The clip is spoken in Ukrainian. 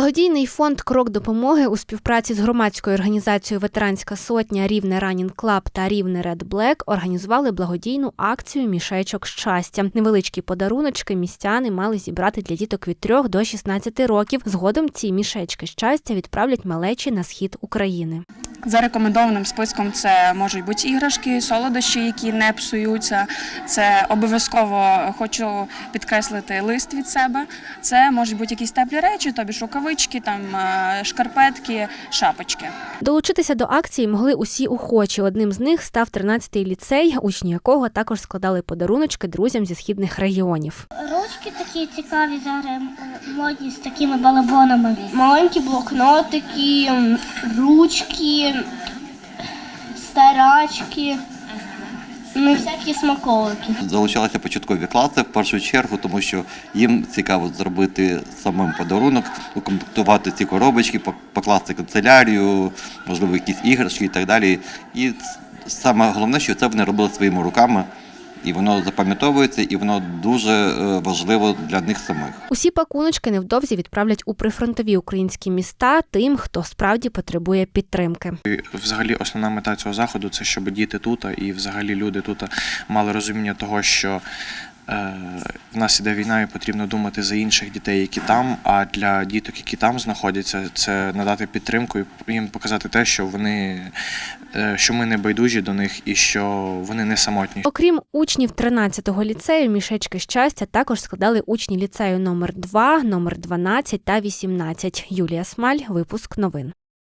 Благодійний фонд Крок допомоги у співпраці з громадською організацією Ветеранська сотня Рівне Ранін Клаб та Рівне Ред Блек організували благодійну акцію Мішечок щастя. Невеличкі подаруночки містяни мали зібрати для діток від 3 до 16 років. Згодом ці мішечки щастя відправлять малечі на схід України. За рекомендованим списком це можуть бути іграшки, солодощі, які не псуються. Це обов'язково хочу підкреслити лист від себе. Це можуть бути якісь теплі речі, тобі ж рукавички, там е, шкарпетки, шапочки. Долучитися до акції могли усі охочі. Одним з них став 13-й ліцей, учні якого також складали подаруночки друзям зі східних регіонів. Ручки такі цікаві зараз модні з такими балабонами. Маленькі блокнотики, ручки, старачки, ну всякі смаколики. Залучалися початкові класи в першу чергу, тому що їм цікаво зробити самим подарунок, укомплектувати ці коробочки, покласти канцелярію, можливо, якісь іграшки і так далі. І саме головне, що це вони робили своїми руками, і воно запам'ятовується, і воно дуже е, важливо для них самих. Усі пакуночки невдовзі відправлять у прифронтові українські міста тим, хто справді потребує підтримки. І Взагалі, основна мета цього заходу це щоб діти тут і взагалі люди тут мали розуміння того, що е, в нас іде війна, і потрібно думати за інших дітей, які там. А для діток, які там знаходяться, це надати підтримку і їм показати те, що вони що ми не байдужі до них і що вони не самотні. Окрім учнів 13-го ліцею, мішечки щастя також складали учні ліцею номер 2, номер 12 та 18. Юлія Смаль, випуск новин.